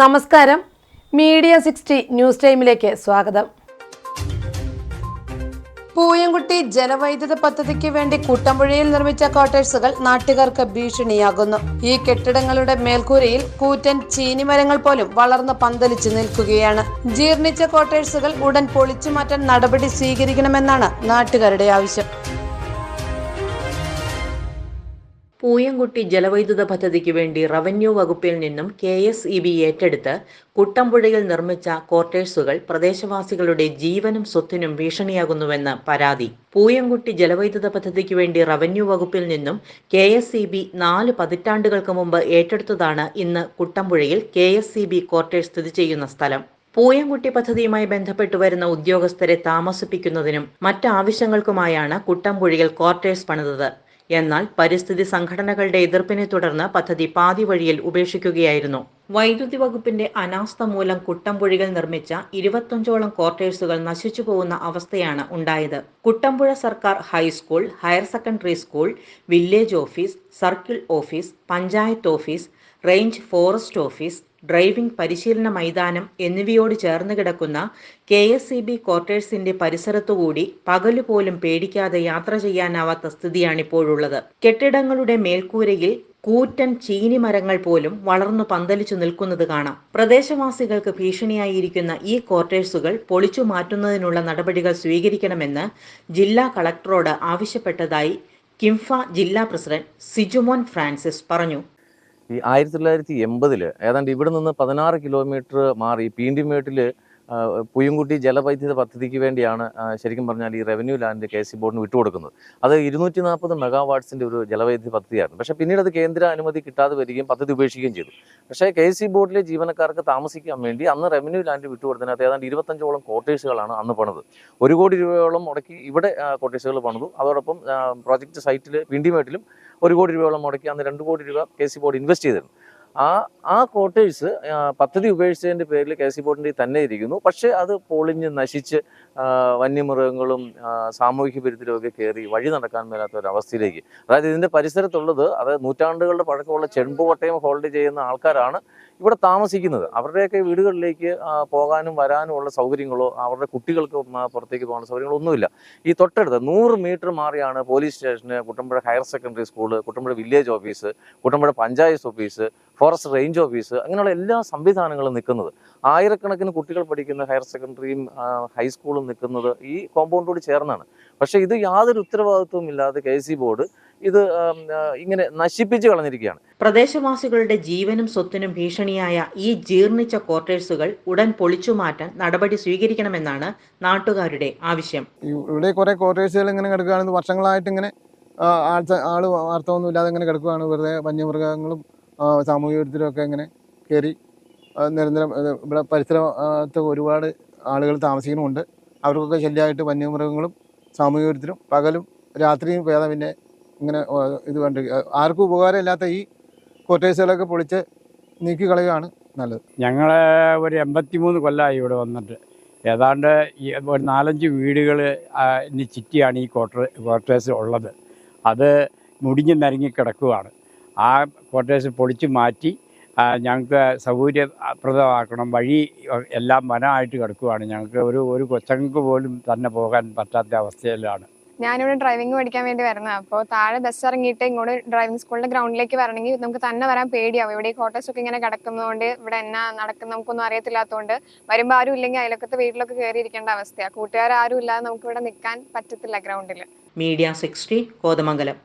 നമസ്കാരം. Media sixty news ടൈമിലേക്ക് സ്വാഗതം. പൂയംകുട്ടി ജലവൈദ്യുത പദ്ധതിക്ക് വേണ്ടി കൂട്ടമ്പുഴയിൽ നിർമ്മിച്ച ക്വാർട്ടേഴ്സുകൾ നാട്ടുകാർക്ക് ഭീഷണിയാകുന്നു. ഈ കെട്ടിടങ്ങളുടെ മേൽക്കൂരയിൽ കൂറ്റൻ ചീനിമരങ്ങൾ പോലും വളർന്ന് പന്തലിച്ചു നിൽക്കുകയാണ്. ജീർണിച്ച ക്വാർട്ടേഴ്സുകൾ ഉടൻ പൊളിച്ചു മാറ്റാൻ നടപടി സ്വീകരിക്കണമെന്നാണ് നാട്ടുകാരുടെ ആവശ്യം. പൂയംകുട്ടി ജലവൈദ്യുത പദ്ധതിക്ക് വേണ്ടി റവന്യൂ വകുപ്പിൽ നിന്നും കെ എസ് ഇ ബി ഏറ്റെടുത്ത് കുട്ടമ്പുഴയിൽ നിർമ്മിച്ച ക്വാർട്ടേഴ്സുകൾ പ്രദേശവാസികളുടെ ജീവനും സ്വത്തിനും ഭീഷണിയാകുന്നുവെന്ന് പരാതി. പൂയംകുട്ടി ജലവൈദ്യുത പദ്ധതിക്ക് വേണ്ടി റവന്യൂ വകുപ്പിൽ നിന്നും കെ എസ് ഇ ബി നാല് പതിറ്റാണ്ടുകൾക്ക് മുമ്പ് ഏറ്റെടുത്തതാണ് ഇന്ന് കുട്ടമ്പുഴയിൽ K S E B quarters സ്ഥിതി ചെയ്യുന്ന സ്ഥലം. പൂയംകുട്ടി പദ്ധതിയുമായി ബന്ധപ്പെട്ടു വരുന്ന ഉദ്യോഗസ്ഥരെ താമസിപ്പിക്കുന്നതിനും മറ്റാവശ്യങ്ങൾക്കുമായാണ് കുട്ടമ്പുഴയിൽ ക്വാർട്ടേഴ്സ് പണിതത്. എന്നാൽ പരിസ്ഥിതി സംഘടനകളുടെ എതിർപ്പിനെ തുടർന്ന് പദ്ധതി പാതി വഴിയിൽ ഉപേക്ഷിക്കുകയായിരുന്നു. വൈദ്യുതി വകുപ്പിന്റെ അനാസ്ഥ മൂലം കുട്ടമ്പുഴയിൽ നിർമ്മിച്ച ഇരുപത്തഞ്ചോളം ക്വാർട്ടേഴ്സുകൾ നശിച്ചു പോകുന്ന അവസ്ഥയാണ് ഉണ്ടായത്. കുട്ടമ്പുഴ സർക്കാർ high school higher secondary school village office circle office panchayat office range forest office driving പരിശീലന മൈതാനം എന്നിവയോട് ചേർന്ന് കിടക്കുന്ന കെ എസ് സി ബി ക്വാർട്ടേഴ്സിന്റെ പരിസരത്തുകൂടി പകലുപോലും പേടിക്കാതെ യാത്ര ചെയ്യാനാവാത്ത സ്ഥിതിയാണിപ്പോഴുള്ളത്. കെട്ടിടങ്ങളുടെ മേൽക്കൂരയിൽ കൂറ്റൻ ചീനി മരങ്ങൾ പോലും വളർന്നു പന്തലിച്ചു നിൽക്കുന്നത് കാണാം. പ്രദേശവാസികൾക്ക് ഭീഷണിയായിരിക്കുന്ന ഈ ക്വാർട്ടേഴ്സുകൾ പൊളിച്ചു മാറ്റുന്നതിനുള്ള നടപടികൾ സ്വീകരിക്കണമെന്ന് ജില്ലാ കളക്ടറോട് ആവശ്യപ്പെട്ടതായി കിംഫ ജില്ലാ പ്രസിഡന്റ് സിജുമോൻ ഫ്രാൻസിസ് പറഞ്ഞു. ഈ ആയിരത്തി തൊള്ളായിരത്തി എൺപതിൽ ഏതാണ്ട് ഇവിടെ നിന്ന് പതിനാറ് കിലോമീറ്റർ മാറി പീണ്ടിമേട്ടിൽ പുയ്യൻകുട്ടി ജലവൈദ്യുത പദ്ധതിക്ക് വേണ്ടിയാണ് ശരിക്കും പറഞ്ഞാൽ ഈ റവന്യൂ ലാൻഡ് കെ സി ബോർഡിന് വിട്ടുകൊടുക്കുന്നത്. അത് ഇരുന്നൂറ്റി നാൽപ്പത് മെഗാവാട്ട്സിന്റെ ഒരു ജലവൈദ്യുത പദ്ധതിയായിരുന്നു. പക്ഷേ പിന്നീട് അത് കേന്ദ്ര അനുമതി കിട്ടാതെ വരികയും പദ്ധതി ഉപേക്ഷിക്കുകയും ചെയ്തു. പക്ഷേ കെ സി ബോർഡിലെ ജീവനക്കാർക്ക് താമസിക്കാൻ വേണ്ടി അന്ന് റവന്യൂ ലാൻഡ് വിട്ടുകൊടുത്തതിനകത്ത് ഏതാണ്ട് ഇരുപത്തഞ്ചോളം കോട്ടേഴ്സുകളാണ് അന്ന് പണിത്. ഒരു കോടി രൂപയോളം മുടക്കി ഇവിടെ കോട്ടേഴ്സുകൾ പണിതു. അതോടൊപ്പം പ്രോജക്റ്റ് സൈറ്റിൽ പിണ്ടിമേട്ടിലും ഒരു കോടി രൂപയോളം മുടക്കി അന്ന് രണ്ട് കോടി രൂപ കെ സി ബോർഡ് ഇൻവെസ്റ്റ് ചെയ്തിരുന്നു. ആ ആ ക്വാർട്ടേഴ്സ് പദ്ധതി ഉപേക്ഷിച്ചതിന്റെ പേരിൽ കെ സി ബോർഡിന്റെ തന്നെ ഇരിക്കുന്നു. പക്ഷേ അത് പൊളിഞ്ഞ് നശിച്ച് വന്യമൃഗങ്ങളും സാമൂഹിക വിരുദ്ധരുമൊക്കെ കയറി വഴി നടക്കാൻ മേലാത്ത ഒരു അവസ്ഥയിലേക്ക് അതായത് ഇതിന്റെ പരിസരത്തുള്ളത് അത് നൂറ്റാണ്ടുകളുടെ പഴക്കമുള്ള ചെമ്പ് കോട്ടയം ഹോൾഡ് ചെയ്യുന്ന ആൾക്കാരാണ് ഇവിടെ താമസിക്കുന്നത്. അവരുടെയൊക്കെ വീടുകളിലേക്ക് പോകാനും വരാനും ഉള്ള സൗകര്യങ്ങളോ അവരുടെ കുട്ടികൾക്ക് പുറത്തേക്ക് പോകാനുള്ള സൗകര്യങ്ങളോ ഒന്നുമില്ല. ഈ തൊട്ടടുത്ത് നൂറ് മീറ്റർ മാറിയാണ് പോലീസ് സ്റ്റേഷന് Kuttampuzha higher secondary school Kuttampuzha village office Kuttampuzha panchayat office forest range office അങ്ങനെയുള്ള എല്ലാ സംവിധാനങ്ങളും നിൽക്കുന്നത്. ആയിരക്കണക്കിന് കുട്ടികൾ പഠിക്കുന്ന ഹയർ സെക്കൻഡറിയും ഹൈസ്കൂളും നിൽക്കുന്നത് ഈ കോമ്പൗണ്ടോട് ചേർന്നാണ്. പക്ഷേ ഇത് യാതൊരു ഉത്തരവാദിത്വവും ഇല്ലാതെ കെ സി ബോർഡ് ഇത് ഇങ്ങനെ നശിപ്പിച്ച് കളഞ്ഞിരിക്കുകയാണ്. പ്രദേശവാസികളുടെ ജീവനും സ്വത്തിനും ഭീഷണിയായ ഈ ജീർണിച്ച ക്വാർട്ടേഴ്സുകൾ ഉടൻ പൊളിച്ചു മാറ്റാൻ നടപടി സ്വീകരിക്കണമെന്നാണ് നാട്ടുകാരുടെ ആവശ്യം. ഇവിടെ കുറെ ക്വാർട്ടേഴ്സുകൾ ഇങ്ങനെ കിടക്കുകയാണെന്ന് വർഷങ്ങളായിട്ട് ഇങ്ങനെ ആൾ ആൾ ആൾ വാർത്തമൊന്നും ഇല്ലാതെ ഇങ്ങനെ കിടക്കുകയാണ്. വെറുതെ വന്യമൃഗങ്ങളും സാമൂഹിക വിരുദ്ധരൊക്കെ ഇങ്ങനെ കയറി നിരന്തരം ഇവിടെ പരിസരത്ത് ഒരുപാട് ആളുകൾ താമസിക്കുന്നുമുണ്ട് അവർക്കൊക്കെ ശല്യമായിട്ട് വന്യമൃഗങ്ങളും സാമൂഹിക വിരുദ്ധരും പകലും രാത്രിയും ഭേദം പിന്നെ ഇങ്ങനെ ഇത് കണ്ട് ആർക്കും ഉപകാരമില്ലാത്ത ഈ ക്വാർട്ടേഴ്സുകളൊക്കെ പൊളിച്ച് നീക്കി കളയുകയാണ് നല്ലത്. ഞങ്ങൾ ഒരു എൺപത്തിമൂന്ന് കൊല്ലമായി ഇവിടെ വന്നിട്ട്. ഏതാണ്ട് ഈ ഒരു നാലഞ്ച് വീടുകൾ ചുറ്റിയാണ് ഈ ക്വാർട്ടർ ക്വാർട്ടേഴ്സ് ഉള്ളത്. അത് മുടിഞ്ഞ് നരങ്ങി കിടക്കുകയാണ് ആ ക്വാർട്ടേഴ്സ് പൊളിച്ച് മാറ്റി ഞങ്ങൾക്ക് സൗകര്യപ്രദമാക്കണം. വഴി എല്ലാം വനമായിട്ട് കിടക്കുവാണ്. ഞങ്ങൾക്ക് ഒരു ഒരു കൊച്ചങ്ങൾക്ക് പോലും തന്നെ പോകാൻ പറ്റാത്ത അവസ്ഥയിലാണ്. ഞാനിവിടെ ഡ്രൈവിംഗ് പഠിക്കാൻ വേണ്ടി വരുന്നത്. അപ്പോൾ താഴെ ബസ് ഇറങ്ങിയിട്ട് ഇങ്ങോട്ട് ഡ്രൈവിംഗ് സ്കൂളിന്റെ ഗ്രൗണ്ടിലേക്ക് വരണമെങ്കിൽ നമുക്ക് തന്നെ വരാൻ പേടിയാവും. ഇവിടെ ഈ ക്വാർട്ടേഴ്സ് ഒക്കെ ഇങ്ങനെ കിടക്കുന്നതുകൊണ്ട് ഇവിടെ എന്നാ നടക്കുന്ന നമുക്കൊന്നും അറിയത്തില്ലാത്തതുകൊണ്ട് വരുമ്പോൾ ആരും ഇല്ലെങ്കിൽ അയലക്കത്തെ വീട്ടിലൊക്കെ കയറി ഇരിക്കേണ്ട അവസ്ഥയാണ് കൂട്ടുകാർ ആരും ഇല്ലാതെ നമുക്ക് ഇവിടെ നിൽക്കാൻ പറ്റത്തില്ല ഗ്രൗണ്ടിൽ മീഡിയ സിക്സ്റ്റി കോതമംഗലം.